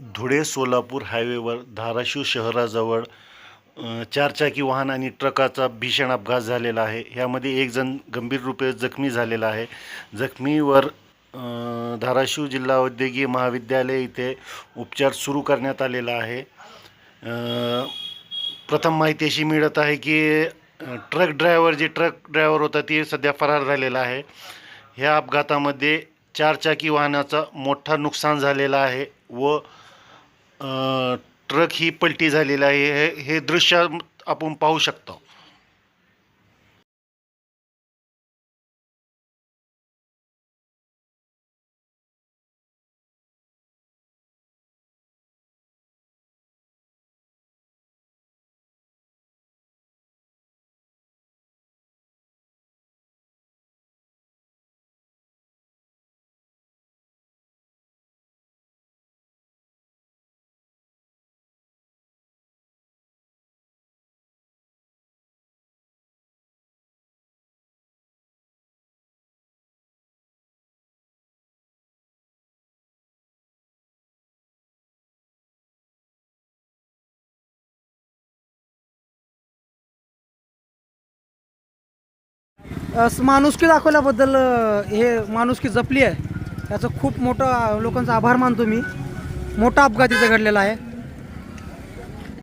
धुळे सोलापूर हायवेवर धाराशिव शहराजवळ चारचाकी वाहन आणि ट्रकाचा भीषण अपघात झालेला आहे. ह्यामध्ये एक जण गंभीर रूपे जखमी झालेला आहे. जखमीवर धाराशिव जिल्हा औद्योगिक महाविद्यालय इथे उपचार सुरू करण्यात आलेला आहे. प्रथम माहिती अशी मिळत आहे की ट्रक ड्रायव्हर जे ट्रक ड्रायव्हर होता ते सध्या फरार झालेला आहे. ह्या अपघातामध्ये चारचाकी वाहनाचा मोठा नुकसान झालेला आहे व ट्रक ही पलटी झालेला आहे. हे हे दृश्य आपण पाहू शकतो. माणुसकी दाखवल्याबद्दल हे माणुसकी जपली आहे. याचं खूप मोठं लोकांचा आभार मानतो मी. मोठा अपघात इथं घडलेला आहे.